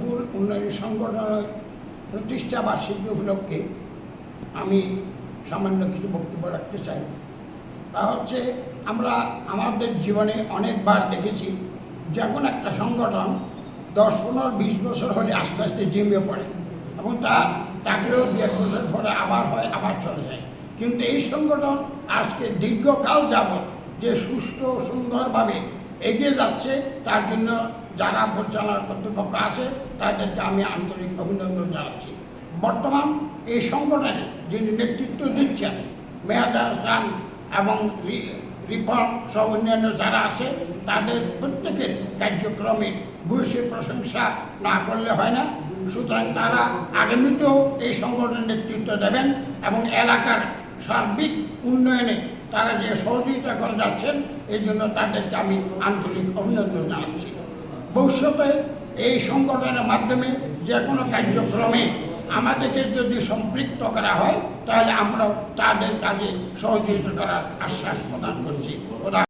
ফুল, উন্নয়ন সংগঠনের প্রতিষ্ঠা বার্ষিকী উপলক্ষে আমি সামান্য কিছু বক্তব্য রাখতে চাই। তা হচ্ছে, আমরা আমাদের জীবনে অনেকবার দেখেছি যে কোনো একটা সংগঠন দশ, পনেরো, বিশ বছর হলে আস্তে আস্তে জিমে পড়ে এবং তা থাকলেও দু এক বছর পরে আবার হয়, আবার চলে যায়। কিন্তু এই সংগঠন আজকে দীর্ঘকাল যাবৎ যে সুস্থ সুন্দরভাবে এগিয়ে যাচ্ছে, তার জন্য যারা পরিচালনা কর্তৃপক্ষ আছে, তাদেরকে আমি আন্তরিক অভিনন্দন জানাচ্ছি। বর্তমান এই সংগঠনে যিনি নেতৃত্ব দিচ্ছেন, মেহাদা হাসান এবং রিফর্ম সব অন্যান্য যারা আছে, তাদের প্রত্যেকের কার্যক্রমে ভূয়সী প্রশংসা না করলে হয় না। সুতরাং তারা আগামীতেও এই সংগঠনের নেতৃত্ব দেবেন এবং এলাকার সার্বিক উন্নয়নে তারা যে সহযোগিতা করে যাচ্ছেন, এই জন্য তাদেরকে আমি আন্তরিক অভিনন্দন জানাচ্ছি। ভবিষ্যতে এই সংগঠনের মাধ্যমে যে কোনো কার্যক্রমে আমাদেরকে যদি সম্পৃক্ত করা হয়, তাহলে আমরা তাদের কাজে সহযোগিতা করার আশ্বাস প্রদান করছি।